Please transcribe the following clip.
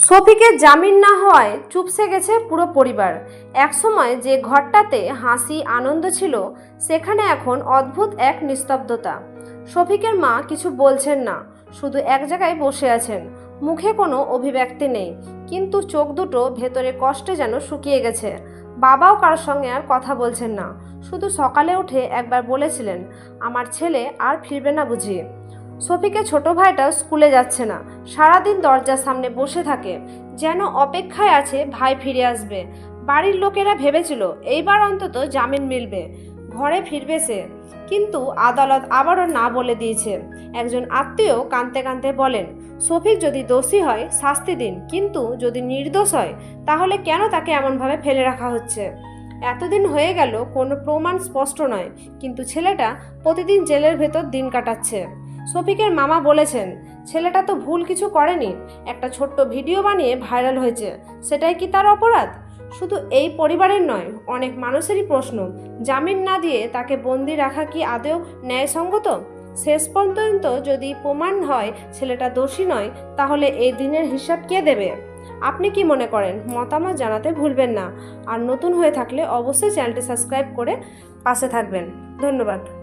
শফিকের জামিন না হওয়ায় চুপসে গেছে পুরো পরিবার। একসময় যে ঘরটাতে হাসি, আনন্দ ছিল, সেখানে এখন অদ্ভুত এক নিস্তব্ধতা। শফিকের মা কিছু বলছেন না, শুধু এক জায়গায় বসে আছেন। মুখে কোনো অভিব্যক্তি নেই, কিন্তু চোখ দুটো ভেতরে কষ্টে যেন শুকিয়ে গেছে। বাবাও কার সঙ্গে আর কথা বলছেন না, শুধু সকালে উঠে একবার বলেছিলেন, আমার ছেলে আর ফিরবে না বুঝিয়ে শফিকের ছোট ভাইটা স্কুলে যাচ্ছে না। সারাদিন দরজার সামনে বসে থাকে, যেন অপেক্ষায় আছে ভাই ফিরে আসবে। বাড়ির লোকেরা ভেবেছিল, এইবার অন্তত জামিন মিলবে। ঘরে ফিরবে সে, কিন্তু আদালত আবারও না বলে দিয়েছে। একজন আত্মীয় কাঁদতে কাঁদতে বলেন শফিক যদি দোষী হয়, শাস্তি দিন, কিন্তু যদি নির্দোষ হয়, তাহলে কেন তাকে এমনভাবে ফেলে রাখা হচ্ছে? এতদিন হয়ে গেল, কোনো প্রমাণ স্পষ্ট নয়, কিন্তু ছেলেটা প্রতিদিন জেলের ভেতর দিন কাটাচ্ছে। শফিকের মামা বলেছেন, ছেলেটা তো ভুল কিছু করেনি। একটা ছোট্ট ভিডিও বানিয়ে ভাইরাল হয়েছে। সেটাই কি তার অপরাধ? শুধু এই পরিবারের নয়, অনেক মানুষেরই প্রশ্ন, জামিন না দিয়ে তাকে বন্দি রাখা কি আদৌ ন্যায়সঙ্গত? শেষ পর্যন্ত যদি প্রমাণ হয় ছেলেটা দোষী নয়, তাহলে এই দিনের হিসাব কে দেবে? আপনি কি মনে করেন? মতামত জানাতে ভুলবেন না। আর নতুন হয়ে থাকলে অবশ্যই চ্যানেলটি সাবস্ক্রাইব করে পাশে থাকবেন। ধন্যবাদ।